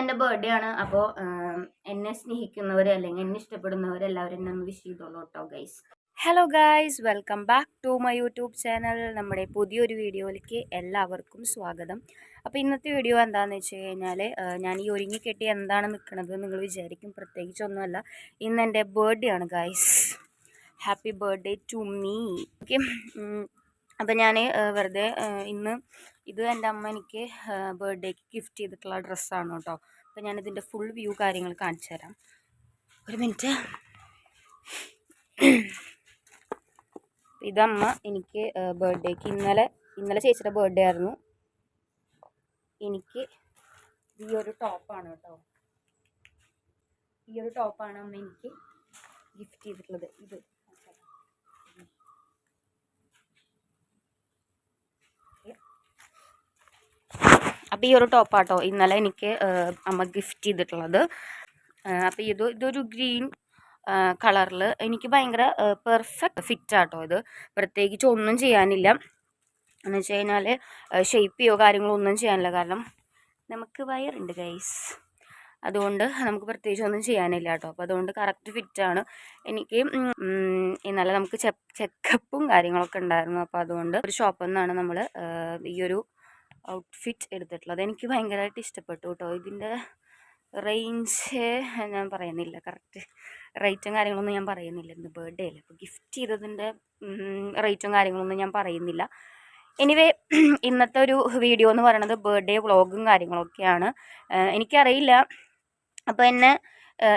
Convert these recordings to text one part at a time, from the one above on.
എന്റെ ബർത്ത്ഡേ ആണ്. അപ്പോൾ എന്നെ സ്നേഹിക്കുന്നവർ അല്ലെങ്കിൽ എന്നെ ഇഷ്ടപ്പെടുന്നവർ എല്ലാവരും എന്നെ ഒന്ന് വിഷ് ചെയ്തോളൂ കേട്ടോ guys hello guys welcome back to my YouTube channel നമ്മുടെ പുതിയൊരു വീഡിയോയിലേക്ക് എല്ലാവർക്കും സ്വാഗതം. അപ്പോൾ ഇന്നത്തെ വീഡിയോ എന്താണെന്ന് വെച്ച് കഴിഞ്ഞാൽ ഞാൻ ഈ ഒരുങ്ങി കെട്ടി എന്താണ് നിൽക്കുന്നത് നിങ്ങൾ വിചാരിക്കും. പ്രത്യേകിച്ചൊന്നുമല്ല. ഇന്ന് എന്റെ ബർത്ത്ഡേ ആണ് guys happy birthday to me okay അപ്പം ഞാൻ വെറുതെ ഇന്ന് ഇത് എന്റെ അമ്മ എനിക്ക് ബർത്ത്ഡേക്ക് ഗിഫ്റ്റ് ചെയ്തിട്ടുള്ള ഡ്രസ്സാണ് കേട്ടോ അപ്പം ഞാനിതിന്റെ ഫുൾ വ്യൂ കാര്യങ്ങൾ കാണിച്ചു തരാം. ഒരു മിനിറ്റ്. ഇതമ്മ എനിക്ക് ബർത്ത്ഡേക്ക് ഇന്നലെ ഇന്നലെ ചേച്ചിയുടെ ബർത്ത്ഡേ ആയിരുന്നു. എനിക്ക് ഈ ഒരു ടോപ്പാണ് കേട്ടോ ഈ ഒരു ടോപ്പാണ് അമ്മ എനിക്ക് ഗിഫ്റ്റ് ചെയ്തിട്ടുള്ളത്. ഇത്. അപ്പോൾ ഈ ഒരു ടോപ്പാട്ടോ ഇന്നലെ എനിക്ക് അമ്മ ഗിഫ്റ്റ് ചെയ്തിട്ടുള്ളത്. അപ്പോൾ ഇത് ഇതൊരു ഗ്രീൻ കളറിൽ എനിക്ക് ഭയങ്കര പെർഫെക്റ്റ് ഫിറ്റാട്ടോ ഇത്. പ്രത്യേകിച്ച് ഒന്നും ചെയ്യാനില്ല. എന്ന് വെച്ച് കഴിഞ്ഞാൽ ഷേപ്പ് ചെയ്യോ കാര്യങ്ങളോ ഒന്നും ചെയ്യാനില്ല. കാരണം നമുക്ക് വയറുണ്ട് ഗൈസ് അതുകൊണ്ട് നമുക്ക് പ്രത്യേകിച്ച് ഒന്നും ചെയ്യാനില്ല കേട്ടോ. അപ്പോൾ അതുകൊണ്ട് കറക്റ്റ് ഫിറ്റാണ് എനിക്ക് ഇന്നലെ നമുക്ക് ചെക്കപ്പും കാര്യങ്ങളൊക്കെ ഉണ്ടായിരുന്നു. അപ്പോൾ അതുകൊണ്ട് ഒരു ഷോപ്പിൽ നിന്നാണ് നമ്മൾ ഈ ഒരു ഔട്ട്ഫിറ്റ് എടുത്തിട്ടുള്ളത്. എനിക്ക് ഭയങ്കരമായിട്ട് ഇഷ്ടപ്പെട്ടു കേട്ടോ ഇതിന്റെ റേഞ്ച് ഞാൻ പറയുന്നില്ല. കറക്റ്റ് റേറ്റും കാര്യങ്ങളൊന്നും ഞാൻ പറയുന്നില്ല. ഇന്ന് ബർത്ത്ഡേ അല്ലേ? അപ്പോൾ ഗിഫ്റ്റ് ചെയ്തതിന്റെ റേറ്റും കാര്യങ്ങളൊന്നും ഞാൻ പറയുന്നില്ല. എനിവേ ഇന്നത്തെ ഒരു വീഡിയോ എന്ന് പറയുന്നത് ബർത്ത്ഡേ വ്ളോഗും കാര്യങ്ങളൊക്കെയാണ്. എനിക്കറിയില്ല. അപ്പോൾ എന്നെ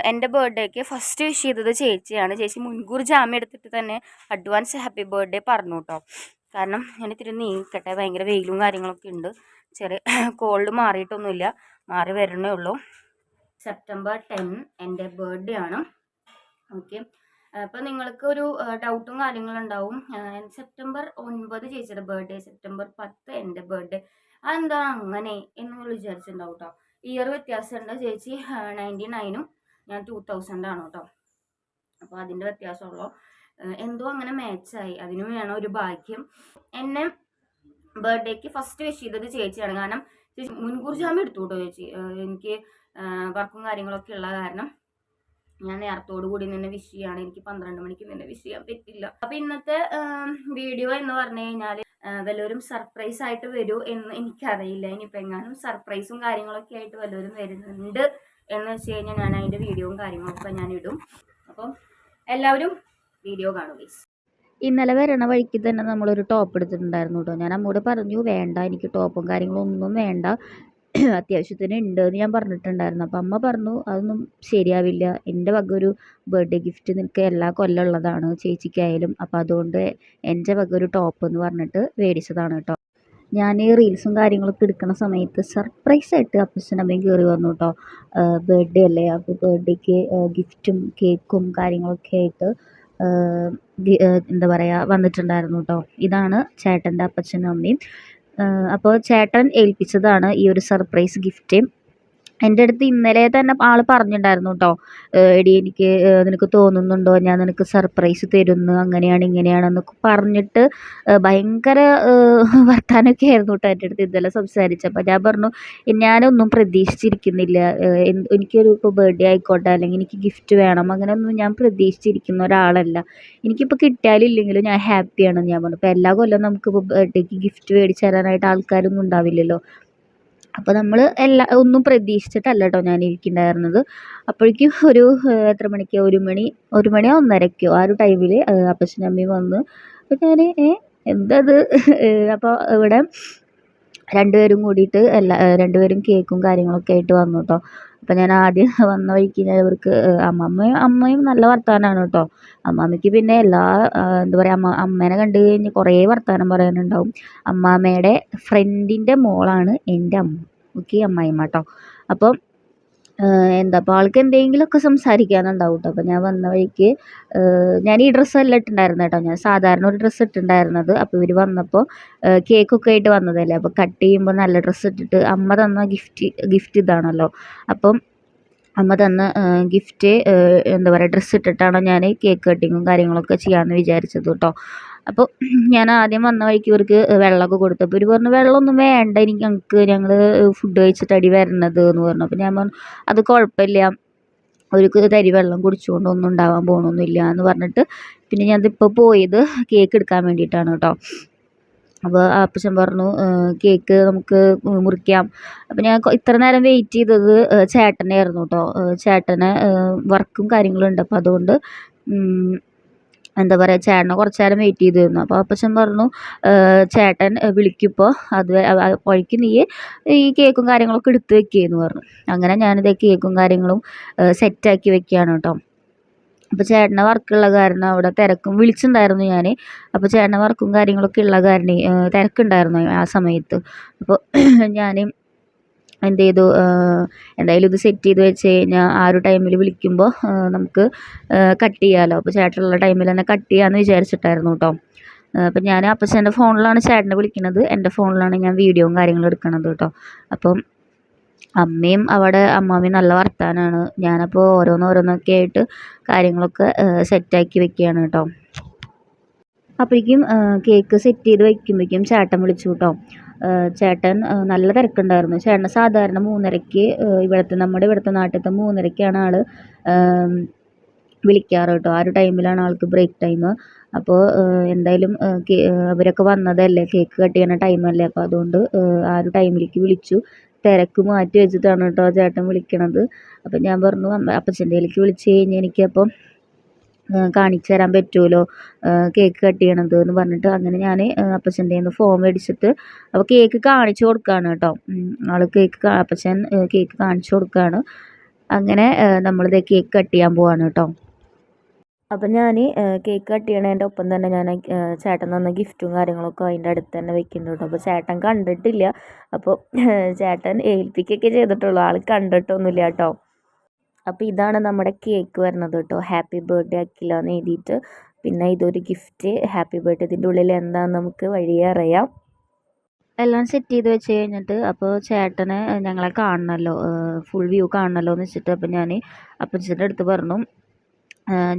എന്റെ ബർത്ത്ഡേക്ക് ഫസ്റ്റ് വിഷ് ചെയ്തത് ചേച്ചിയാണ്. ചേച്ചി മുൻകൂർ ജാമ്യം എടുത്തിട്ട് തന്നെ അഡ്വാൻസ് ഹാപ്പി ബർത്ത്ഡേ പറഞ്ഞു കേട്ടോ കാരണം ഞാൻ ഇത്തിരി നീക്കട്ടെ ഭയങ്കര വെയിലും കാര്യങ്ങളൊക്കെ ഉണ്ട്. ചെറിയ കോൾഡ് മാറിയിട്ടൊന്നുമില്ല. മാറി വരണേ ഉള്ളൂ. സെപ്റ്റംബർ ടെൻ എന്റെ ബർത്ത്ഡേ ആണ്. ഓക്കെ അപ്പം നിങ്ങൾക്ക് ഒരു ഡൗട്ടും കാര്യങ്ങളും ഉണ്ടാവും. സെപ്റ്റംബർ ഒൻപത് ചേച്ചിയുടെ ബർത്ത്ഡേ സെപ്റ്റംബർ പത്ത് എന്റെ ബർത്ത്ഡേ അതെന്താ അങ്ങനെ എന്ന് വിചാരിച്ചിട്ടുണ്ടാവും കേട്ടോ ഇയർ വ്യത്യാസമുണ്ട്. ചേച്ചി നയന്റി നയനും ഞാൻ ടു തൗസൻഡ് ആണ് കേട്ടോ അപ്പോൾ അതിന്റെ വ്യത്യാസമുള്ളൂ. എന്തോ അങ്ങനെ മാച്ചായി അതിന് വേണം ഒരു ഭാഗ്യം. എന്നെ ബർത്ത്ഡേക്ക് ഫസ്റ്റ് വിഷ് ചെയ്തത് ചേച്ചിയാണ്. കാരണം ചേച്ചി മുൻകൂർ ജാമ്യം എടുത്തു കേട്ടോ ചേച്ചി എനിക്ക് വർക്കും കാര്യങ്ങളൊക്കെ ഉള്ള കാരണം ഞാൻ നേരത്തോടു കൂടി നിന്നെ വിഷ് ചെയ്യാണ്. എനിക്ക് പന്ത്രണ്ട് മണിക്ക് നിന്നെ വിഷ് ചെയ്യാൻ പറ്റില്ല. അപ്പൊ ഇന്നത്തെ വീഡിയോ എന്ന് പറഞ്ഞു കഴിഞ്ഞാൽ വല്ലവരും സർപ്രൈസ് ആയിട്ട് വരൂ എന്ന് എനിക്കറിയില്ല. ഇനിയിപ്പോ എങ്ങാനും സർപ്രൈസും കാര്യങ്ങളൊക്കെ ആയിട്ട് വല്ലവരും വരുന്നുണ്ട് എന്ന് വെച്ച് കഴിഞ്ഞാൽ ഞാൻ അതിന്റെ വീഡിയോയും കാര്യങ്ങളൊക്കെ ഞാൻ ഇടും അപ്പം എല്ലാവരും വീഡിയോ കാണുക ഇന്നലെ വരണ വഴിക്ക് തന്നെ നമ്മളൊരു ടോപ്പ് എടുത്തിട്ടുണ്ടായിരുന്നു കേട്ടോ ഞാൻ അമ്മോട് പറഞ്ഞു വേണ്ട എനിക്ക് ടോപ്പും കാര്യങ്ങളും ഒന്നും വേണ്ട. അത്യാവശ്യത്തിന് ഉണ്ട് എന്ന് ഞാൻ പറഞ്ഞിട്ടുണ്ടായിരുന്നു. അപ്പം അമ്മ പറഞ്ഞു അതൊന്നും ശരിയാവില്ല. എന്റെ വക ഒരു ബർത്ത്ഡേ ഗിഫ്റ്റ് നിനക്ക് എല്ലാ കൊല്ലം ഉള്ളതാണ്. ചേച്ചിക്കായാലും അപ്പം അതുകൊണ്ട് എന്റെ വക ഒരു ടോപ്പ് എന്ന് പറഞ്ഞിട്ട് മേടിച്ചതാണ് കേട്ടോ ഞാൻ ഈ റീൽസും കാര്യങ്ങളൊക്കെ എടുക്കുന്ന സമയത്ത് സർപ്രൈസ് ആയിട്ട് അപ്പച്ചനും അമ്മയും കയറി വന്നു കേട്ടോ ബർത്ത്ഡേ അല്ലേ? അപ്പോൾ ബർത്ത്ഡേക്ക് ഗിഫ്റ്റും കേക്കും കാര്യങ്ങളൊക്കെ ആയിട്ട് എന്താ പറയുക വന്നിട്ടുണ്ടായിരുന്നു കേട്ടോ ഇതാണ് ചേട്ടന്റെ അപ്പച്ചനും അമ്മയും. അപ്പോൾ ചേട്ടൻ ഏൽപ്പിച്ചതാണ് ഈ ഒരു സർപ്രൈസ് ഗിഫ്റ്റ്. എന്റെ അടുത്ത് ഇന്നലെ തന്നെ ആൾ പറഞ്ഞിട്ടുണ്ടായിരുന്നു കേട്ടോ എടി എനിക്ക് നിനക്ക് തോന്നുന്നുണ്ടോ? ഞാൻ നിനക്ക് സർപ്രൈസ് തരുന്നു. അങ്ങനെയാണ് ഇങ്ങനെയാണ് എന്നൊക്കെ പറഞ്ഞിട്ട് ഭയങ്കര വർത്താനമൊക്കെ ആയിരുന്നു കേട്ടോ എന്റെ അടുത്ത് ഇന്നലെ സംസാരിച്ചപ്പോൾ ഞാൻ പറഞ്ഞു ഞാനൊന്നും പ്രതീക്ഷിച്ചിരിക്കുന്നില്ല. എനിക്കൊരു ഇപ്പോൾ ബർത്ത്ഡേ ആയിക്കോട്ടെ അല്ലെങ്കിൽ എനിക്ക് ഗിഫ്റ്റ് വേണം അങ്ങനെയൊന്നും ഞാൻ പ്രതീക്ഷിച്ചിരിക്കുന്ന ഒരാളല്ല. എനിക്കിപ്പോൾ കിട്ടിയാലില്ലെങ്കിലും ഞാൻ ഹാപ്പിയാണെന്ന് ഞാൻ പറഞ്ഞു. ഇപ്പോൾ എല്ലാ കൊല്ലം നമുക്കിപ്പോൾ ബർത്ത്ഡേക്ക് ഗിഫ്റ്റ് മേടിച്ച് തരാനായിട്ട് ആൾക്കാരൊന്നും ഉണ്ടാവില്ലല്ലോ. അപ്പോൾ നമ്മൾ എല്ലാ ഒന്നും പ്രതീക്ഷിച്ചിട്ടല്ല കേട്ടോ ഞാൻ ഇരിക്കുന്നുണ്ടായിരുന്നത് അപ്പോഴേക്കും ഒരു എത്ര മണിക്കോ? ഒരു മണി ഒരു മണിയോ ഒന്നരയ്ക്കോ ആ ഒരു ടൈമിൽ അപ്പച്ചനും അമ്മയും വന്ന് അപ്പോൾ ഞാൻ ഏ എന്തത്? അപ്പോൾ ഇവിടെ രണ്ടുപേരും കൂടിയിട്ട് എല്ലാ രണ്ടുപേരും കേക്കും കാര്യങ്ങളൊക്കെ ആയിട്ട് വന്നു കേട്ടോ അപ്പം ഞാൻ ആദ്യം വന്ന വഴിക്ക് ഞാൻ ഇവർക്ക് അമ്മമ്മയും അമ്മയും നല്ല വർത്തമാനമാണ് കേട്ടോ അമ്മാമ്മയ്ക്ക് പിന്നെ എല്ലാ എന്താ പറയുക അമ്മ അമ്മേനെ കണ്ടു കഴിഞ്ഞ് കുറേ വർത്തമാനം പറയാനുണ്ടാവും. അമ്മാമ്മയുടെ ഫ്രണ്ടിന്റെ മോളാണ് എന്റെ അമ്മ. ഓക്കെ അമ്മായിമ്മ കേട്ടോ അപ്പം എന്താ അപ്പോൾ ആൾക്ക് എന്തെങ്കിലുമൊക്കെ സംസാരിക്കാനുണ്ടാവും കേട്ടോ അപ്പോൾ ഞാൻ വന്ന വഴിക്ക് ഞാൻ ഈ ഡ്രസ്സല്ല ഇട്ടുണ്ടായിരുന്നു കേട്ടോ ഞാൻ സാധാരണ ഒരു ഡ്രസ്സ് ഇട്ടിട്ടുണ്ടായിരുന്നത്. അപ്പോൾ ഇവർ വന്നപ്പോൾ കേക്കൊക്കെ ആയിട്ട് വന്നതല്ലേ. അപ്പോൾ കട്ട് ചെയ്യുമ്പോൾ നല്ല ഡ്രസ്സ് ഇട്ടിട്ട് അമ്മ തന്ന ഗിഫ്റ്റ് ഗിഫ്റ്റ് ഇതാണല്ലോ. അപ്പം അമ്മ തന്ന ഗിഫ്റ്റ് എന്താ പറയുക ഡ്രസ്സ് ഇട്ടിട്ടാണ് ഞാൻ കേക്ക് കട്ടിങ്ങും കാര്യങ്ങളൊക്കെ ചെയ്യാമെന്ന് വിചാരിച്ചത് കേട്ടോ അപ്പോൾ ഞാൻ ആദ്യം വന്ന വഴിക്ക് ഇവർക്ക് വെള്ളമൊക്കെ കൊടുത്തു. അപ്പോൾ ഇവർ പറഞ്ഞു വെള്ളമൊന്നും വേണ്ട എനിക്ക് ഞങ്ങൾക്ക് ഞങ്ങൾ ഫുഡ് കഴിച്ചിട്ട് അടി വരണത് എന്ന് പറഞ്ഞു. അപ്പോൾ ഞാൻ പറഞ്ഞു അത് കുഴപ്പമില്ല ഒരു തരി വെള്ളം കുടിച്ചുകൊണ്ട് ഒന്നും ഉണ്ടാവാൻ പോകണമൊന്നുമില്ല എന്ന് പറഞ്ഞിട്ട് പിന്നെ ഞാനിതിപ്പോൾ പോയത് കേക്ക് എടുക്കാൻ വേണ്ടിയിട്ടാണ് കേട്ടോ. അപ്പോൾ അപ്പച്ചൻ പറഞ്ഞു കേക്ക് നമുക്ക് മുറിക്കാം. അപ്പോൾ ഞാൻ ഇത്ര നേരം വെയിറ്റ് ചെയ്തത് ചേട്ടനെ ആയിരുന്നു കേട്ടോ. ചേട്ടന് വർക്കും കാര്യങ്ങളും ഉണ്ട്. അപ്പോൾ അതുകൊണ്ട് എന്താ പറയുക ചേട്ടനെ കുറച്ച് നേരം വെയിറ്റ് ചെയ്തിരുന്നു. അപ്പോൾ അപ്പച്ചൻ പറഞ്ഞു ചേട്ടൻ വിളിക്കുമ്പോൾ അത് വഴിക്ക് നീ ഈ കേക്കും കാര്യങ്ങളൊക്കെ എടുത്ത് വെക്കുകയെന്ന് പറഞ്ഞു. അങ്ങനെ ഞാനിത് കേക്കും കാര്യങ്ങളും സെറ്റാക്കി വെക്കുകയാണ് കേട്ടോ അപ്പോൾ ചേട്ടന്റെ വർക്കുള്ള കാരണം അവിടെ തിരക്കും വിളിച്ചിട്ടുണ്ടായിരുന്നു ഞാൻ അപ്പോൾ ചേട്ടന്റെ വർക്കും കാര്യങ്ങളൊക്കെ ഉള്ള കാരണം തിരക്കുണ്ടായിരുന്നു ആ സമയത്ത്. അപ്പോൾ ഞാൻ എന്ത് ചെയ്തു എന്തായാലും ഇത് സെറ്റ് ചെയ്ത് വെച്ച് കഴിഞ്ഞാൽ ആ ഒരു ടൈമിൽ വിളിക്കുമ്പോൾ നമുക്ക് കട്ട് ചെയ്യാമല്ലോ അപ്പോൾ ചേട്ടനുള്ള ടൈമിൽ തന്നെ കട്ട് ചെയ്യാമെന്ന് വിചാരിച്ചിട്ടായിരുന്നു കേട്ടോ അപ്പം ഞാൻ അപ്പച്ചന്റെ ഫോണിലാണ് ചേട്ടനെ വിളിക്കുന്നത് എന്റെ ഫോണിലാണ് ഞാൻ വീഡിയോയും കാര്യങ്ങളും എടുക്കണത് കേട്ടോ അപ്പം അമ്മയും അവിടെ അമ്മാമ്മയും നല്ല വർത്താനാണ്. ഞാനപ്പോൾ ഓരോന്നോരോന്നൊക്കെ ആയിട്ട് കാര്യങ്ങളൊക്കെ സെറ്റാക്കി വെക്കുകയാണ് കേട്ടോ അപ്പോഴേക്കും കേക്ക് സെറ്റ് ചെയ്ത് വയ്ക്കുമ്പോഴേക്കും ചേട്ടൻ വിളിച്ചു കേട്ടോ ചേട്ടൻ നല്ല തിരക്കുണ്ടായിരുന്നു. ചേട്ടൻ സാധാരണ മൂന്നരയ്ക്ക് ഇവിടുത്തെ നമ്മുടെ ഇവിടുത്തെ നാട്ടിലത്തെ മൂന്നരയ്ക്കാണ് ആൾ വിളിക്കാറ് കേട്ടോ. ആ ഒരു ടൈമിലാണ് ആൾക്ക് ബ്രേക്ക് ടൈം അപ്പോൾ എന്തായാലും അവരൊക്കെ വന്നതല്ലേ കേക്ക് കട്ട് ചെയ്യുന്ന ടൈമല്ലേ അപ്പോൾ അതുകൊണ്ട് ആ ഒരു ടൈമിലേക്ക് വിളിച്ചു. തിരക്ക് മാറ്റി വെച്ചിട്ടാണ് കേട്ടോ ചേട്ടൻ വിളിക്കണത്. അപ്പം ഞാൻ പറഞ്ഞു അപ്പച്ചന്റെ വിളിച്ച് കഴിഞ്ഞ് എനിക്കപ്പം കാണിച്ചു തരാൻ പറ്റുമല്ലോ കേക്ക് കട്ട് ചെയ്യണത് എന്ന് പറഞ്ഞിട്ട് അങ്ങനെ ഞാൻ അപ്പച്ചന്റെ നിന്ന് ഫോം മേടിച്ചിട്ട് അപ്പോൾ കേക്ക് കാണിച്ചു കൊടുക്കുകയാണ് കേട്ടോ. ആൾ കേക്ക് അപ്പച്ചൻ കേക്ക് കാണിച്ചു കൊടുക്കുകയാണ് അങ്ങനെ നമ്മളിത് കേക്ക് കട്ട് ചെയ്യാൻ പോവാണ് കേട്ടോ. അപ്പം ഞാൻ കേക്ക് കട്ട് ചെയ്യണതിന്റെ ഒപ്പം തന്നെ ഞാൻ ചേട്ടൻ തന്ന ഗിഫ്റ്റും കാര്യങ്ങളൊക്കെ അതിന്റെ അടുത്ത് തന്നെ വെക്കുന്നുണ്ട് കേട്ടോ. അപ്പോൾ ചേട്ടൻ കണ്ടിട്ടില്ല. അപ്പോൾ ചേട്ടൻ ഏൽപ്പിക്കുകയൊക്കെ ചെയ്തിട്ടുള്ളൂ. ആൾ കണ്ടിട്ടൊന്നുമില്ല കേട്ടോ. അപ്പോൾ ഇതാണ് നമ്മുടെ കേക്ക് വരുന്നത് കേട്ടോ. ഹാപ്പി ബർത്ത്ഡേ അഖില എന്ന് എഴുതിയിട്ട്. പിന്നെ ഇതൊരു ഗിഫ്റ്റ് ഹാപ്പി ബർത്ത്ഡേ ഇതിന്റെ ഉള്ളിൽ എന്താണെന്ന് നമുക്ക് വഴിയേ അറിയാം. എല്ലാം സെറ്റ് ചെയ്ത് വെച്ച് കഴിഞ്ഞിട്ട് അപ്പോൾ ചേട്ടനെ ഞങ്ങളെ കാണണമല്ലോ ഫുൾ വ്യൂ കാണണമല്ലോ എന്ന് വെച്ചിട്ട് അപ്പോൾ ഞാൻ അപ്പച്ചന്റെ അടുത്ത് പറഞ്ഞു.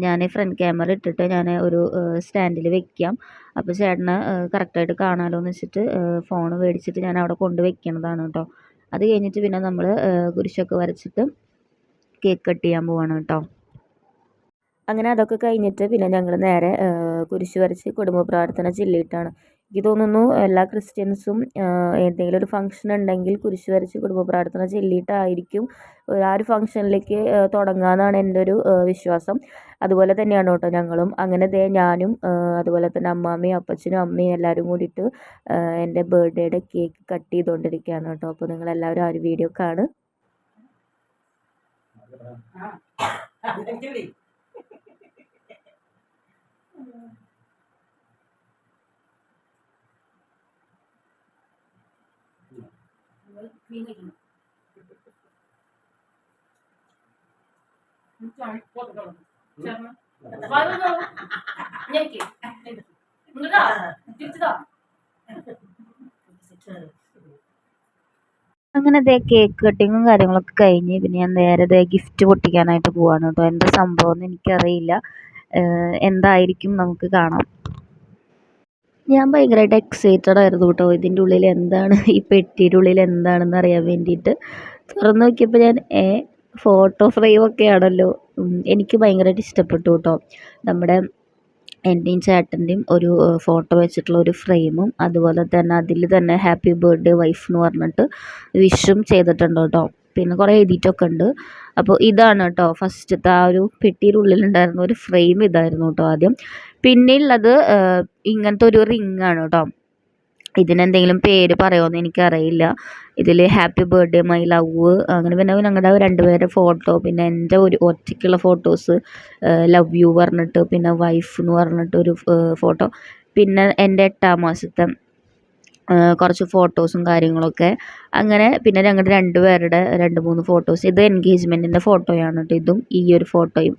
ഞാൻ ഫ്രണ്ട് ക്യാമറ ഇട്ടിട്ട് ഞാൻ ഒരു സ്റ്റാൻഡിൽ വെക്കാം. അപ്പോൾ ചേട്ടനെ കറക്റ്റായിട്ട് കാണാമല്ലോ എന്ന് വെച്ചിട്ട് ഫോൺ മേടിച്ചിട്ട് ഞാൻ അവിടെ കൊണ്ട് വെക്കണതാണ് കേട്ടോ. അത് കഴിഞ്ഞിട്ട് പിന്നെ നമ്മൾ കുരിശൊക്കെ വരച്ചിട്ട് കേക്ക് കട്ട് ചെയ്യാൻ പോവാണ് കേട്ടോ. അങ്ങനെ അതൊക്കെ കഴിഞ്ഞിട്ട് പിന്നെ ഞങ്ങൾ നേരെ കുരിശ് വരച്ച് കുടുംബ പ്രാർത്ഥന ചൊല്ലിയിട്ടാണ്. എനിക്ക് തോന്നുന്നു എല്ലാ ക്രിസ്ത്യൻസും എന്തെങ്കിലും ഒരു ഫംഗ്ഷൻ ഉണ്ടെങ്കിൽ കുരിശ് വരച്ച് കുടുംബ പ്രാർത്ഥന ചൊല്ലിയിട്ടായിരിക്കും ആ ഒരു ഫംഗ്ഷനിലേക്ക് തുടങ്ങാമെന്നാണ് എന്റെ ഒരു വിശ്വാസം. അതുപോലെ തന്നെയാണ് കേട്ടോ ഞങ്ങളും. അങ്ങനെ ദേ ഞാനും അതുപോലെ തന്നെ അമ്മാമ്മയും അപ്പച്ചനും അമ്മയും എല്ലാവരും കൂടിയിട്ട് എന്റെ ബർത്ത്ഡേയുടെ കേക്ക് കട്ട് ചെയ്തുകൊണ്ടിരിക്കുകയാണ് കേട്ടോ. അപ്പോൾ നിങ്ങളെല്ലാവരും ആ ഒരു വീഡിയോ കാണും சொல்லி 이렇게. 뭔가, 진짜. അങ്ങനെ ദേ കേക്ക് കട്ടിങ്ങും കാര്യങ്ങളൊക്കെ കഴിഞ്ഞ് പിന്നെ ഞാൻ നേരെ ദേ ഗിഫ്റ്റ് പൊട്ടിക്കാനായിട്ട് പോവാണ് കേട്ടോ എന്താ സംഭവം എന്ന് എനിക്കറിയില്ല. എന്തായിരിക്കും നമുക്ക് കാണാം. ഞാൻ ഭയങ്കരമായിട്ട് എക്സൈറ്റഡ് ആയിരുന്നു കേട്ടോ ഇതിന്റെ ഉള്ളിൽ എന്താണ്? ഈ പെട്ടിയുടെ ഉള്ളിൽ എന്താണെന്ന് അറിയാൻ വേണ്ടിയിട്ട്. തുറന്ന് നോക്കിയപ്പോൾ ഞാൻ ഏ ഫോട്ടോ ഫ്രെയിമൊക്കെ ആണല്ലോ എനിക്ക് ഭയങ്കരമായിട്ട് ഇഷ്ടപ്പെട്ടു കേട്ടോ നമ്മുടെ എന്റെയും ചേട്ടന്റെയും ഒരു ഫോട്ടോ വെച്ചിട്ടുള്ള ഒരു ഫ്രെയിമും അതുപോലെ തന്നെ അതിൽ തന്നെ ഹാപ്പി ബർത്ത്ഡേ വൈഫ് എന്ന് പറഞ്ഞിട്ട് വിഷും ചെയ്തിട്ടുണ്ട് കേട്ടോ. പിന്നെ കുറേ എഴുതിയിട്ടൊക്കെ ഉണ്ട്. അപ്പോൾ ഇതാണ് കേട്ടോ ഫസ്റ്റത്തെ ആ ഒരു പെട്ടിയുടെ ഉള്ളിലുണ്ടായിരുന്ന ഒരു ഫ്രെയിം ഇതായിരുന്നു കേട്ടോ ആദ്യം. പിന്നെയുള്ളത് ഇങ്ങനത്തെ ഒരു റിങ്ങാണ് കേട്ടോ. ഇതിനെന്തെങ്കിലും പേര് പറയുമോയെന്ന് എനിക്കറിയില്ല. ഇതിൽ ഹാപ്പി ബർത്ത്ഡേ മൈ ലവ് അങ്ങനെ പിന്നെ ഞങ്ങളുടെ രണ്ടുപേരുടെ ഫോട്ടോ പിന്നെ എന്റെ ഒരു ഒറ്റയ്ക്കുള്ള ഫോട്ടോസ് ലവ് യു പറഞ്ഞിട്ട് പിന്നെ വൈഫ് എന്ന് പറഞ്ഞിട്ട് ഒരു ഫോട്ടോ. പിന്നെ എന്റെ എട്ടാം മാസത്തെ കുറച്ച് ഫോട്ടോസും കാര്യങ്ങളൊക്കെ. അങ്ങനെ പിന്നെ ഞങ്ങളുടെ രണ്ട് പേരുടെ രണ്ട് മൂന്ന് ഫോട്ടോസ് ഇത് എൻഗേജ്മെന്റിന്റെ ഫോട്ടോയാണ് കേട്ടോ ഇതും ഈ ഒരു ഫോട്ടോയും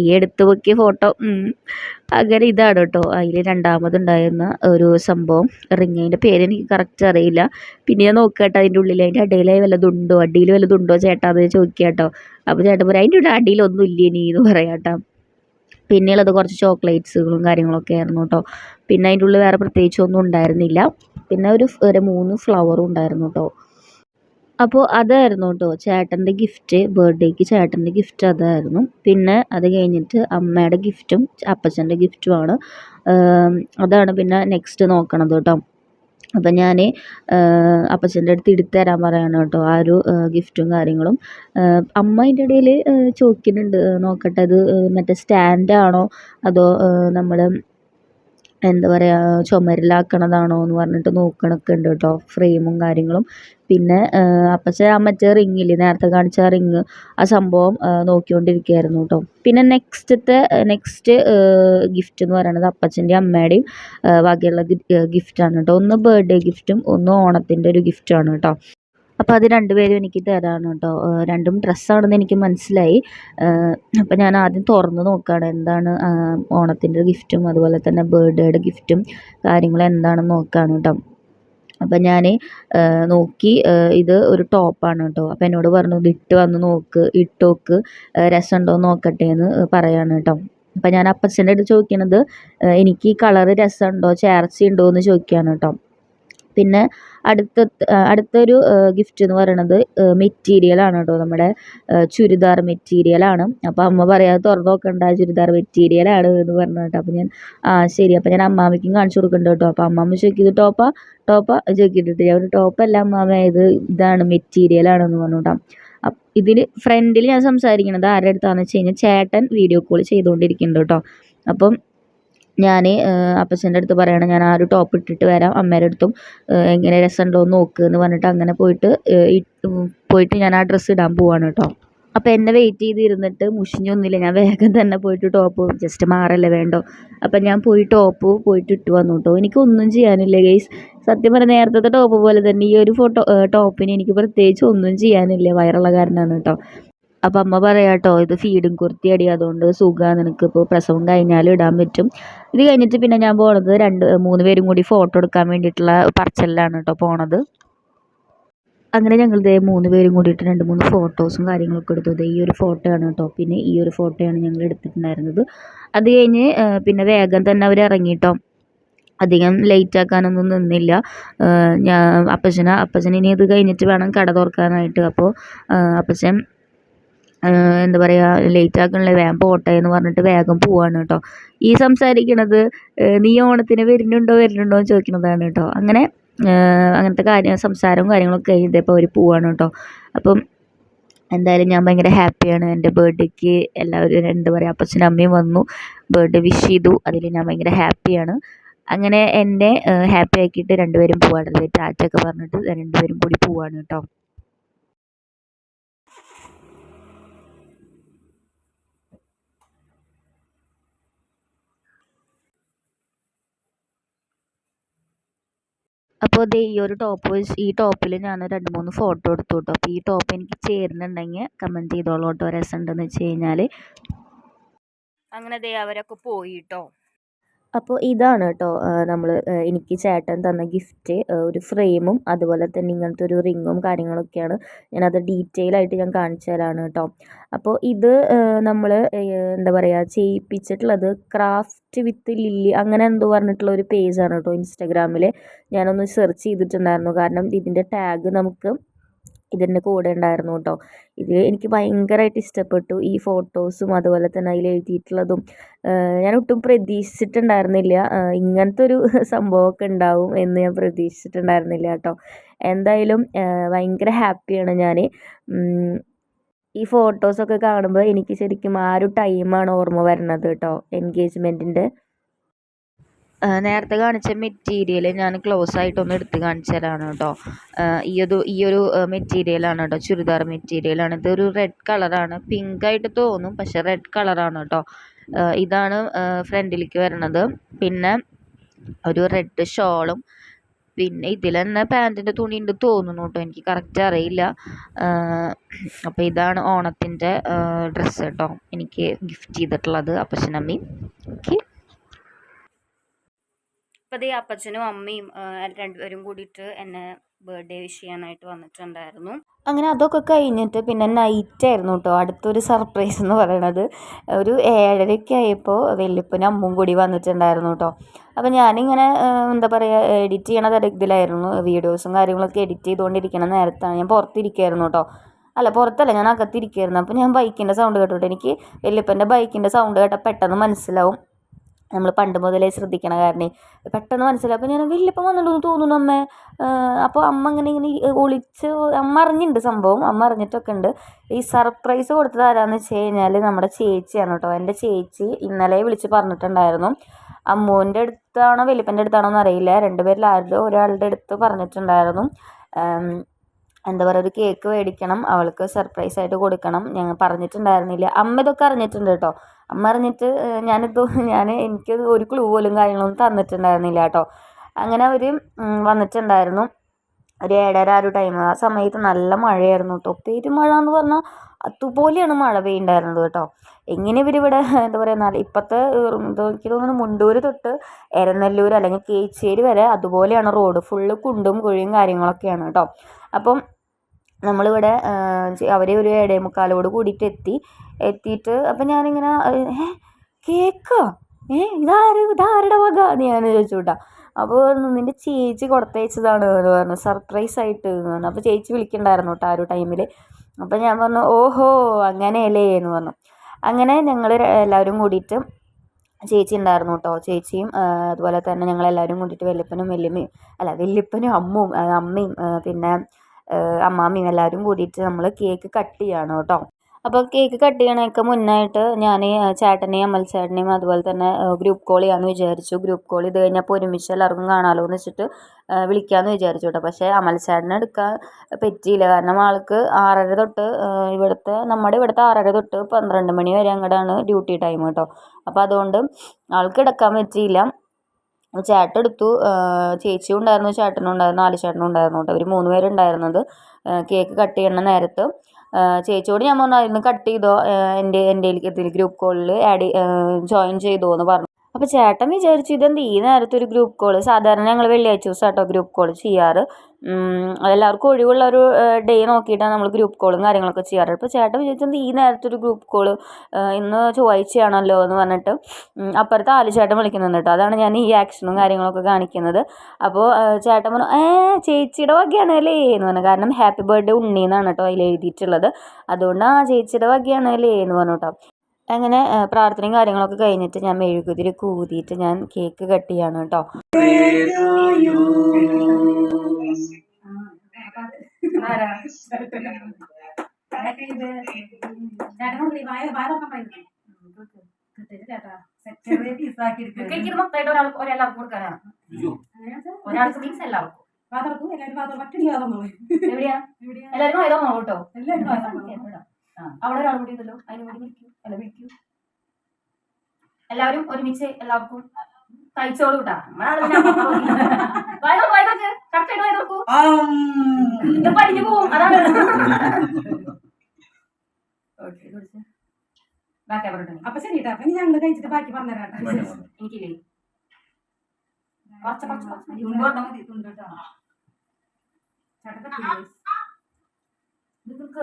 ഈ എടുത്ത് പൊക്കിയ ഫോട്ടോ അങ്ങനെ ഇതാണ് കേട്ടോ അതിൽ രണ്ടാമതുണ്ടായിരുന്ന ഒരു സംഭവം. റിങ് അതിന്റെ പേര് എനിക്ക് കറക്റ്റ് അറിയില്ല. പിന്നെ ഞാൻ നോക്കുക കേട്ടോ അതിന്റെ ഉള്ളിൽ അതിന്റെ അടിയിലായി വല്ലതുണ്ടോ അടിയിൽ വല്ലതുണ്ടോ ചേട്ടാ അത് ചോദിക്കുക കേട്ടോ അപ്പോൾ ചേട്ടൻ പറയും അതിന്റെ ഇവിടെ അടിയിലൊന്നും ഇല്ല നീ എന്ന് പറയാം കേട്ടോ പിന്നെയുള്ളത് കുറച്ച് ചോക്ലേറ്റ്സുകളും കാര്യങ്ങളൊക്കെ ആയിരുന്നു കേട്ടോ. പിന്നെ അതിന്റെ ഉള്ളിൽ വേറെ പ്രത്യേകിച്ചൊന്നും ഉണ്ടായിരുന്നില്ല. പിന്നെ ഒരു ഒരു മൂന്ന് ഫ്ലവറും ഉണ്ടായിരുന്നു കേട്ടോ. അപ്പോൾ അതായിരുന്നു കേട്ടോ ചേട്ടന്റെ ഗിഫ്റ്റ് ബർത്ത്ഡേക്ക് ചേട്ടന്റെ ഗിഫ്റ്റ് അതായിരുന്നു. പിന്നെ അത് കഴിഞ്ഞിട്ട് അമ്മയുടെ ഗിഫ്റ്റും അപ്പച്ചന്റെ ഗിഫ്റ്റുമാണ് അതാണ് പിന്നെ നെക്സ്റ്റ് നോക്കണത് കേട്ടോ. അപ്പം ഞാൻ അപ്പച്ചന്റെ അടുത്ത് എടുത്തു തരാൻ പറയാണ് കേട്ടോ ആ ഒരു ഗിഫ്റ്റും കാര്യങ്ങളും. അമ്മ അതിന്റെ ഇടയിൽ ചോദിക്കുന്നുണ്ട് നോക്കട്ടെ അത് മറ്റേ സ്റ്റാൻഡാണോ അതോ നമ്മുടെ എന്താ പറയുക ചുമരിലാക്കണതാണോ എന്ന് പറഞ്ഞിട്ട് നോക്കണൊക്കെ ഉണ്ട് കേട്ടോ ഫ്രെയിമും കാര്യങ്ങളും. പിന്നെ അപ്പച്ച ആ മറ്റേ റിങ്ങില്ലേ നേരത്തെ കാണിച്ച ആ റിങ് ആ സംഭവം നോക്കിക്കൊണ്ടിരിക്കുകയായിരുന്നു കേട്ടോ. പിന്നെ നെക്സ്റ്റത്തെ നെക്സ്റ്റ് ഗിഫ്റ്റ് എന്ന് പറയുന്നത് അപ്പച്ചന്റെയും അമ്മയുടെയും വകയുള്ള ഗിഫ്റ്റാണ് കേട്ടോ. ഒന്ന് ബർത്ത്ഡേ ഗിഫ്റ്റും ഒന്ന് ഓണത്തിന്റെ ഒരു ഗിഫ്റ്റാണ് കേട്ടോ. അപ്പോൾ അത് രണ്ടുപേരും എനിക്ക് തരാണ് കേട്ടോ. രണ്ടും ഡ്രസ്സാണെന്ന് എനിക്ക് മനസ്സിലായി. അപ്പോൾ ഞാൻ ആദ്യം തുറന്ന് നോക്കുകയാണ് എന്താണ് ഓണത്തിന്റെ ഗിഫ്റ്റും അതുപോലെ തന്നെ ബർത്ത്ഡേയുടെ ഗിഫ്റ്റും കാര്യങ്ങളും എന്താണെന്ന് നോക്കുകയാണ് കേട്ടോ. അപ്പം ഞാൻ നോക്കി ഇത് ഒരു ടോപ്പാണ് കേട്ടോ. അപ്പം എന്നോട് പറഞ്ഞു ഇട്ട് വന്ന് നോക്ക് ഇട്ടോക്ക് രസമുണ്ടോ നോക്കട്ടെ എന്ന് പറയാണ് കേട്ടോ. അപ്പം ഞാൻ അപ്പച്ചന്റെ അടുത്ത് ചോദിക്കണത് എനിക്ക് ഈ കളറ് രസമുണ്ടോ ചേർച്ചയുണ്ടോ എന്ന് ചോദിക്കുകയാണ് കേട്ടോ. പിന്നെ അടുത്ത അടുത്തൊരു ഗിഫ്റ്റ് എന്ന് പറയണത് മെറ്റീരിയലാണ് കേട്ടോ നമ്മുടെ ചുരിദാർ മെറ്റീരിയലാണ് അപ്പോൾ അമ്മ പറയാതെ തുറന്ന് നോക്കണ്ട ചുരിദാർ മെറ്റീരിയലാണ് എന്ന് പറഞ്ഞു കേട്ടോ. അപ്പോൾ ഞാൻ ആ ശരി. അപ്പോൾ ഞാൻ അമ്മാമ്മയ്ക്കും കാണിച്ചു കൊടുക്കുന്നുണ്ട് കേട്ടോ. അപ്പോൾ അമ്മാമ്മ ചോദിക്കും ഇത് ടോപ്പാ ടോപ്പാ ചോദിക്കിട്ടിട്ട് ഞാൻ ടോപ്പല്ല അമ്മാമ്മ ഇത് ഇതാണ് മെറ്റീരിയലാണെന്ന് പറഞ്ഞു കേട്ടോ. ഇതിൽ ഫ്രണ്ടിൽ ഞാൻ സംസാരിക്കുന്നത് ആരുടെ അടുത്താണെന്ന് വെച്ച് കഴിഞ്ഞാൽ ചേട്ടൻ വീഡിയോ കോൾ ചെയ്തുകൊണ്ടിരിക്കുന്നുണ്ട് കേട്ടോ. അപ്പം ഞാൻ അപ്പച്ചന്റെ അടുത്ത് പറയണം ഞാൻ ആ ഒരു ടോപ്പ് ഇട്ടിട്ട് വരാം അമ്മേരെ അടുത്തും എങ്ങനെ രസമുണ്ടോ എന്ന് നോക്ക് എന്ന് പറഞ്ഞിട്ട് അങ്ങനെ പോയിട്ട് പോയിട്ട് ഞാൻ ആ ഡ്രസ്സ് ഇടാൻ പോവാണ് കേട്ടോ അപ്പോൾ എന്നെ വെയിറ്റ് ചെയ്തിരുന്നിട്ട് മുഷിഞ്ഞൊന്നുമില്ല ഞാൻ വേഗം തന്നെ പോയിട്ട് ടോപ്പ് ജസ്റ്റ് മാറല്ലേ വേണ്ടോ? അപ്പം ഞാൻ പോയി ടോപ്പ് പോയിട്ട് ഇട്ട് വന്നു കേട്ടോ എനിക്കൊന്നും ചെയ്യാനില്ല ഗൈസ് സത്യം പറഞ്ഞാൽ നേരത്തെ ടോപ്പ് പോലെ തന്നെ ഈ ഒരു ഫോട്ടോ ടോപ്പിന് എനിക്ക് പ്രത്യേകിച്ച് ഒന്നും ചെയ്യാനില്ല. വയറുള്ള കാരണമാണ് കേട്ടോ അപ്പം അമ്മ പറയാം കേട്ടോ ഇത് ഫീഡും കുർത്തിയടി അതുകൊണ്ട് സുഖമാണ് നിനക്ക് ഇപ്പോൾ പ്രസവം കഴിഞ്ഞാൽ ഇടാൻ പറ്റും. ഇത് കഴിഞ്ഞിട്ട് പിന്നെ ഞാൻ പോണത് രണ്ട് മൂന്ന് പേരും കൂടി ഫോട്ടോ എടുക്കാൻ വേണ്ടിയിട്ടുള്ള പറച്ചലിലാണ് കേട്ടോ പോണത്. അങ്ങനെ ഞങ്ങൾ ഇതേ മൂന്ന് പേരും കൂടിയിട്ട് രണ്ട് മൂന്ന് ഫോട്ടോസും കാര്യങ്ങളൊക്കെ എടുത്തു. ദേ ഈ ഒരു ഫോട്ടോയാണ് കേട്ടോ പിന്നെ ഈ ഒരു ഫോട്ടോയാണ് ഞങ്ങൾ എടുത്തിട്ടുണ്ടായിരുന്നത്. അത് കഴിഞ്ഞ് പിന്നെ വേഗം തന്നെ അവർ ഇറങ്ങിയിട്ടോ അധികം ലേറ്റ് ആക്കാനൊന്നും നിന്നില്ല. ഞാൻ അപ്പച്ചന അപ്പച്ചൻ ഇനി ഇത് കഴിഞ്ഞിട്ട് വേണം കട തുറക്കാനായിട്ട്. അപ്പോൾ അപ്പച്ചൻ എന്താ പറയുക ലേറ്റ് ആക്കണില്ല വേഗം പോട്ടെ എന്ന് പറഞ്ഞിട്ട് വേഗം പോവാണ് കേട്ടോ. ഈ സംസാരിക്കണത് നീ ഓണത്തിന് വരുന്നുണ്ടോ വരുന്നുണ്ടോ എന്ന് ചോദിക്കുന്നതാണ് കേട്ടോ. അങ്ങനെ അങ്ങനത്തെ കാര്യം സംസാരവും കാര്യങ്ങളൊക്കെ കഴിഞ്ഞപ്പോൾ അവർ പോവാണ് കേട്ടോ. അപ്പം എന്തായാലും ഞാൻ ഭയങ്കര ഹാപ്പിയാണ് എന്റെ ബർത്ത്ഡേക്ക് എല്ലാവരും എന്താ പറയുക അപ്പച്ചനും അമ്മയും വന്നു. ബർത്ത്ഡേ വിഷ് ചെയ്തു. അതിൽ ഞാൻ ഭയങ്കര ഹാപ്പിയാണ് അങ്ങനെ എന്നെ ഹാപ്പി ആക്കിയിട്ട് രണ്ടുപേരും പോവാണ്. ടാറ്റൊക്കെ പറഞ്ഞിട്ട് രണ്ടുപേരും കൂടി പോവാണ് കേട്ടോ. അപ്പോൾ ദേ ഈ ഒരു ടോപ്പ് ഈ ടോപ്പിൽ ഞാൻ രണ്ട് മൂന്ന് ഫോട്ടോ എടുത്തു കേട്ടോ അപ്പോൾ ഈ ടോപ്പ് എനിക്ക് ചേരുന്നുണ്ടെങ്കിൽ കമന്റ് ചെയ്തോളൂ കേട്ടോ രസമുണ്ടെന്ന് വെച്ച് കഴിഞ്ഞാൽ അങ്ങനെ ദേ അവരൊക്കെ പോയി കേട്ടോ അപ്പോൾ ഇതാണ് കേട്ടോ നമ്മൾ എനിക്ക് ചേട്ടൻ തന്ന ഗിഫ്റ്റ് ഒരു ഫ്രെയിമും അതുപോലെ തന്നെ ഇങ്ങനത്തെ ഒരു റിങ്ങും കാര്യങ്ങളൊക്കെയാണ് ഞാനത് ഡീറ്റെയിൽ ആയിട്ട് ഞാൻ കാണിച്ചു തരാണ് കേട്ടോ. അപ്പോൾ ഇത് നമ്മൾ എന്താ പറയുക ചെയ്യിപ്പിച്ചിട്ടുള്ളത് ക്രാഫ്റ്റ് വിത്ത് ലില്ലി അങ്ങനെ എന്തോ പറഞ്ഞിട്ടുള്ള ഒരു പേജാണ് കേട്ടോ ഇൻസ്റ്റാഗ്രാമിൽ ഞാനൊന്ന് സെർച്ച് ചെയ്തിട്ടുണ്ടായിരുന്നു. കാരണം ഇതിന്റെ ടാഗ് നമുക്ക് ഇതിന്റെ കൂടെ ഉണ്ടായിരുന്നു കേട്ടോ. ഇത് എനിക്ക് ഭയങ്കരമായിട്ട് ഇഷ്ടപ്പെട്ടു. ഈ ഫോട്ടോസും അതുപോലെ തന്നെ അതിൽ എഴുതിയിട്ടുള്ളതും ഞാൻ ഒട്ടും പ്രതീക്ഷിച്ചിട്ടുണ്ടായിരുന്നില്ല. ഇങ്ങനത്തെ ഒരു സംഭവമൊക്കെ ഉണ്ടാവും എന്ന് ഞാൻ പ്രതീക്ഷിച്ചിട്ടുണ്ടായിരുന്നില്ല കേട്ടോ. എന്തായാലും ഭയങ്കര ഹാപ്പിയാണ് ഞാൻ. ഈ ഫോട്ടോസൊക്കെ കാണുമ്പോൾ എനിക്ക് ശരിക്കും ആ ഒരു ടൈമാണ് ഓർമ്മ വരുന്നത് കേട്ടോ എൻഗേജ്മെന്റിന്റെ. നേരത്തെ കാണിച്ച മെറ്റീരിയൽ ഞാൻ ക്ലോസ് ആയിട്ടൊന്ന് എടുത്ത് കാണിച്ചതാണ് കേട്ടോ ഈ ഒരു ഈ ഒരു മെറ്റീരിയലാണ് കേട്ടോ ചുരിദാർ മെറ്റീരിയലാണ്. ഇതൊരു റെഡ് കളറാണ് പിങ്ക് ആയിട്ട് തോന്നും പക്ഷെ റെഡ് കളറാണ് കേട്ടോ ഇതാണ് ഫ്രണ്ടിലേക്ക് വരണത്. പിന്നെ ഒരു റെഡ് ഷോളും പിന്നെ ഇതിൽ തന്നെ പാന്റിന്റെ തുണി ഉണ്ട് തോന്നുന്നു കേട്ടോ എനിക്ക് കറക്റ്റ് അറിയില്ല. അപ്പോൾ ഇതാണ് ഓണത്തിന്റെ ഡ്രസ്സ് കേട്ടോ എനിക്ക് ഗിഫ്റ്റ് ചെയ്തിട്ടുള്ളത് അപ്പച്ചനമ്മി. ഓക്കെ ഇപ്പം അതേ അപ്പച്ചനും അമ്മയും രണ്ടുപേരും കൂടിയിട്ട് എന്നെ ബർത്ത്ഡേ വിഷ് ചെയ്യാനായിട്ട് വന്നിട്ടുണ്ടായിരുന്നു. അങ്ങനെ അതൊക്കെ കഴിഞ്ഞിട്ട് പിന്നെ നൈറ്റ് ആയിരുന്നു കേട്ടോ അടുത്തൊരു സർപ്രൈസ് എന്ന് പറയണത്. ഒരു ഏഴരയ്ക്ക് ആയപ്പോൾ വല്യപ്പനും അമ്മും കൂടി വന്നിട്ടുണ്ടായിരുന്നു കേട്ടോ അപ്പോൾ ഞാനിങ്ങനെ എന്താ പറയുക എഡിറ്റ് ചെയ്യണ ഇതിലായിരുന്നു. വീഡിയോസും കാര്യങ്ങളൊക്കെ എഡിറ്റ് ചെയ്തുകൊണ്ടിരിക്കണം നേരത്താണ് ഞാൻ പുറത്തിരിക്കുകയായിരുന്നു കേട്ടോ അല്ല പുറത്തല്ല ഞാൻ അകത്തിരിക്കുകയായിരുന്നു അപ്പോൾ ഞാൻ ബൈക്കിന്റെ സൗണ്ട് കേട്ടോട്ടെ എനിക്ക് വെല്ലുപ്പന്റെ ബൈക്കിന്റെ സൗണ്ട് കേട്ടാൽ പെട്ടെന്ന് മനസ്സിലാവും. നമ്മൾ പണ്ട് മുതലേ ശ്രദ്ധിക്കണ കാരണം. പെട്ടെന്ന് മനസ്സിലായി. അപ്പോൾ ഞാൻ വല്യപ്പം വന്നിട്ടുണ്ടെന്ന് തോന്നുന്നു അമ്മേ. അപ്പോൾ അമ്മ ഇങ്ങനെ ഇങ്ങനെ ഒളിച്ച് അമ്മ അറിഞ്ഞിട്ടുണ്ട് സംഭവം. അമ്മ അറിഞ്ഞിട്ടൊക്കെ ഉണ്ട് ഈ സർപ്രൈസ് കൊടുത്തത് ആരാന്ന് വെച്ച് കഴിഞ്ഞാൽ നമ്മുടെ ചേച്ചിയാണ് കേട്ടോ. എന്റെ ചേച്ചി ഇന്നലെ വിളിച്ച് പറഞ്ഞിട്ടുണ്ടായിരുന്നു. അമ്മൂന്റെ അടുത്താണോ വലിയപ്പന്റെ അടുത്താണോ എന്ന് അറിയില്ല രണ്ടുപേരിൽ ആരുടെ ഒരാളുടെ അടുത്ത് പറഞ്ഞിട്ടുണ്ടായിരുന്നു. എന്താ പറയുക ഒരു കേക്ക് മേടിക്കണം അവൾക്ക് സർപ്രൈസ് ആയിട്ട് കൊടുക്കണം. ഞങ്ങൾ പറഞ്ഞിട്ടുണ്ടായിരുന്നില്ല. അമ്മ ഇതൊക്കെ അറിഞ്ഞിട്ടുണ്ട് കേട്ടോ. അമ്മ അറിഞ്ഞിട്ട് ഞാനിത് ഞാൻ എനിക്ക് ഒരു ക്ലൂ പോലും കാര്യങ്ങളൊന്നും തന്നിട്ടുണ്ടായിരുന്നില്ല കേട്ടോ. അങ്ങനെ അവർ വന്നിട്ടുണ്ടായിരുന്നു. ഒരു ഏഴര ആ ഒരു ടൈം ആ സമയത്ത് നല്ല മഴയായിരുന്നു കേട്ടോ. മഴ എന്ന് പറഞ്ഞാൽ അതുപോലെയാണ് മഴ പെയ്യുണ്ടായിരുന്നത് കേട്ടോ. എങ്ങനെ ഇവരിവിടെ എന്താ പറയുക നല്ല ഇപ്പോഴത്തെ എനിക്ക് തോന്നുന്നു മുണ്ടൂർ തൊട്ട് എരനെല്ലൂർ അല്ലെങ്കിൽ കേച്ചേരി വരെ അതുപോലെയാണ് റോഡ് ഫുള്ള് കുണ്ടും കുഴിയും കാര്യങ്ങളൊക്കെയാണ് കേട്ടോ. അപ്പം നമ്മളിവിടെ അവരെ ഒരു ഏഴേ മുക്കാലോട് കൂടിയിട്ട് എത്തി. എത്തിയിട്ട് അപ്പം ഞാനിങ്ങനെ ഏ കേക്കോ? ഏ ഇതാര് ഇതാരുടെ വക? എന്ന് ഞാൻ ചോദിച്ചു അപ്പോൾ നിന്റെ ചേച്ചി കൊടുത്തയച്ചതാണ് എന്ന് പറഞ്ഞു. സർപ്രൈസ് ആയിട്ട് എന്ന് പറഞ്ഞു. അപ്പോൾ ചേച്ചി വിളിക്കണ്ടായിരുന്നു കേട്ടോ ആ ഒരു ടൈമിൽ അപ്പോൾ ഞാൻ പറഞ്ഞു ഓഹോ അങ്ങനെയല്ലേ എന്ന് പറഞ്ഞു. അങ്ങനെ ഞങ്ങൾ എല്ലാവരും കൂടിയിട്ട് ചേച്ചി ഉണ്ടായിരുന്നു കേട്ടോ. ചേച്ചിയും അതുപോലെ തന്നെ ഞങ്ങളെല്ലാവരും കൂടിയിട്ട് വല്യപ്പനും വല്യമ്മയും അല്ല വല്യപ്പനും അമ്മും അമ്മയും പിന്നെ അമ്മാമ്മയും എല്ലാവരും കൂടിയിട്ട് നമ്മൾ കേക്ക് കട്ട് ചെയ്യാണ് കേട്ടോ. അപ്പോൾ കേക്ക് കട്ട് ചെയ്യണേക്ക് മുന്നായിട്ട് ഞാൻ ചേട്ടനെയും അമൽ ചേട്ടനെയും അതുപോലെ തന്നെ ഗ്രൂപ്പ് കോൾ ചെയ്യാമെന്ന് വിചാരിച്ചു. ഗ്രൂപ്പ് കോൾ ചെയ്ത് കഴിഞ്ഞപ്പോൾ ഒരുമിച്ച് എല്ലാവർക്കും കാണാമല്ലോ എന്ന് വെച്ചിട്ട് വിളിക്കാമെന്ന് വിചാരിച്ചു കേട്ടോ. പക്ഷേ അമൽ ചേട്ടനെ എടുക്കാൻ പറ്റിയില്ല. കാരണം ആൾക്ക് ആറര തൊട്ട് ഇവിടുത്തെ നമ്മുടെ ഇവിടുത്തെ ആറര തൊട്ട് പന്ത്രണ്ട് മണി വരെ അങ്ങോട്ടാണ് ഡ്യൂട്ടി ടൈം കേട്ടോ. അപ്പോൾ അതുകൊണ്ട് ആൾക്ക് എടുക്കാൻ പറ്റിയില്ല. ചേട്ടൻ എടുത്തു ചേച്ചിയും ഉണ്ടായിരുന്നു ചേട്ടനും ഉണ്ടായിരുന്നു നാല് ചേട്ടനും ഉണ്ടായിരുന്നു കേട്ടോ. ഒരു മൂന്ന് പേരുണ്ടായിരുന്നത്. കേക്ക് കട്ട് ചെയ്യുന്ന നേരത്ത്. ചേച്ചിയോട് ഞാൻ പറഞ്ഞു അതിൽ കട്ട് ചെയ്തോ? എന്റെ എന്റെ ഇതിൽ ഗ്രൂപ്പ് കോളിൽ ആഡ് ജോയിൻ ചെയ്തോ? എന്ന് പറഞ്ഞു. അപ്പോൾ ചേട്ടൻ വിചാരിച്ചു ഇതെന്ത് ഈ നേരത്തെ ഒരു ഗ്രൂപ്പ് കോൾ സാധാരണ ഞങ്ങൾ വെള്ളിയാഴ്ച ദിവസം കേട്ടോ ഗ്രൂപ്പ് കോൾ ചെയ്യാറ്. ഉം, എല്ലാവർക്കും ഒഴിവുള്ള ഒരു ഡേ നോക്കിയിട്ടാണ് നമ്മൾ ഗ്രൂപ്പ് കോളും കാര്യങ്ങളൊക്കെ ചെയ്യാറ്. അപ്പോൾ ചേട്ടൻ വിചാരിച്ചത് ഈ നേരത്തെ ഒരു ഗ്രൂപ്പ് കോൾ ഇന്ന് ചൊവ്വാഴ്ചയാണല്ലോ എന്ന് പറഞ്ഞിട്ട് അപ്പുറത്ത് ആൽ ചേട്ടൻ വിളിക്കുന്നുണ്ട് കേട്ടോ. അതാണ് ഞാൻ ഈ ആക്ഷനും കാര്യങ്ങളൊക്കെ കാണിക്കുന്നത്. അപ്പോൾ ചേട്ടൻ പറഞ്ഞു ഏ ചേച്ചിയുടെ വകയാണ് അല്ലേ എന്ന് പറഞ്ഞു. കാരണം ഹാപ്പി ബർത്ത്ഡേ ഉണ്ണി എന്നാണ് കേട്ടോ അതിൽ എഴുതിയിട്ടുള്ളത്. അതുകൊണ്ട് ആ ചേച്ചിയുടെ വകയാണ് അല്ലേ എന്ന് പറഞ്ഞു കേട്ടോ. അങ്ങനെ പ്രാർത്ഥനയും കാര്യങ്ങളൊക്കെ കഴിഞ്ഞിട്ട് ഞാൻ മെഴുകുതിരി കൂതിയിട്ട് ഞാൻ കേക്ക് കട്ട് ചെയ്യാണ് കേട്ടോ. ഒരാൾക്ക് ഒരാൾക്ക് എവിടെയാ എല്ലാവരും അവിടെ ഒരാൾ കൂടി ഉണ്ടല്ലോ കൂടി എല്ലാവരും ഒരുമിച്ച് എല്ലാവർക്കും കഴിച്ചോളൂ കേട്ടാ കറക്റ്റായിട്ട് വായി നോക്കൂ. ഇത് പടിഞ്ഞു പോവും അതാണ്. ബാക്കി അവരുടെ അപ്പൊ ശരി കേട്ടോ അപ്പൊ ഞങ്ങൾ കഴിച്ചിട്ട് ബാക്കി പറഞ്ഞുതരാം എനിക്കില്ലേ? കുറച്ച് കുറച്ച് കുറച്ച് പറഞ്ഞാൽ മതി. തുണ്ട് കേട്ടോ. നിക്ക് നിക്ക്.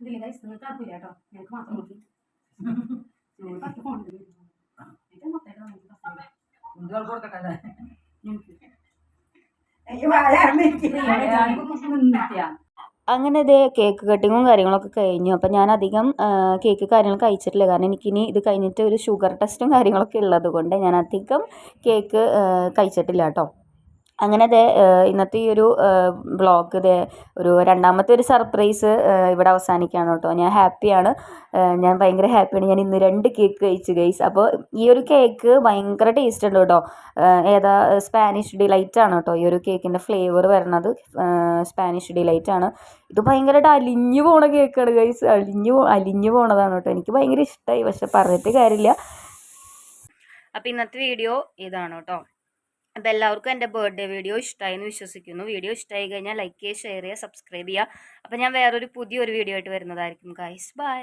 ഇതില്ലേ guys, നിങ്ങൾക്ക് ആർക്കില്ല കേട്ടോ. ഞങ്ങൾക്ക് മാത്രം മതി അങ്ങനെ ഇതേ കേക്ക് കട്ടിങ്ങും കാര്യങ്ങളൊക്കെ കഴിഞ്ഞു. അപ്പം ഞാൻ അധികം കേക്ക് കാര്യങ്ങൾ കഴിച്ചിട്ടില്ല. കാരണം എനിക്കിനി ഇത് കഴിഞ്ഞിട്ട് ഒരു ഷുഗർ ടെസ്റ്റും കാര്യങ്ങളൊക്കെ ഉള്ളത് കൊണ്ട് ഞാൻ അധികം കേക്ക് കഴിച്ചിട്ടില്ല കേട്ടോ. അങ്ങനെ ദേ ഇന്നത്തെ ഈ ഒരു വ്ളോഗ് ദേ ഒരു രണ്ടാമത്തെ ഒരു സർപ്രൈസ് ഇവിടെ അവസാനിക്കുകയാണ് കേട്ടോ. ഞാൻ ഹാപ്പിയാണ്. ഞാൻ ഭയങ്കര ഹാപ്പിയാണ്. ഞാൻ ഇന്ന് രണ്ട് കേക്ക് കഴിച്ചു ഗൈസ് അപ്പോൾ ഈ ഒരു കേക്ക് ഭയങ്കര ടേസ്റ്റ് ഉണ്ട് കേട്ടോ. ഏതാ സ്പാനിഷ് ഡിലൈറ്റ് ആണ് കേട്ടോ ഈ ഒരു കേക്കിന്റെ ഫ്ലേവർ വരുന്നത്. സ്പാനിഷ് ഡിലൈറ്റ് ആണ്. ഇത് ഭയങ്കരമായിട്ട് അലിഞ്ഞു പോണ കേക്കാണ് ഗൈസ് അലിഞ്ഞു അലിഞ്ഞു പോണതാണ് കേട്ടോ. എനിക്ക് ഭയങ്കര ഇഷ്ടമായി പക്ഷെ പറഞ്ഞിട്ട് കാര്യമില്ല. അപ്പോൾ ഇന്നത്തെ വീഡിയോ ഇതാണ് കേട്ടോ. അപ്പോൾ എല്ലാവർക്കും എന്റെ ബർത്ത്ഡേ വീഡിയോ ഇഷ്ടമായി എന്ന് വിശ്വസിക്കുന്നു. വീഡിയോ ഇഷ്ടമായി കഴിഞ്ഞാൽ ലൈക്ക് ചെയ്യുക ഷെയർ ചെയ്യുക സബ്സ്ക്രൈബ് ചെയ്യുക. അപ്പോൾ ഞാൻ വേറൊരു പുതിയൊരു വീഡിയോ ആയിട്ട് വരുന്നതായിരിക്കും ഗൈസ് ബൈ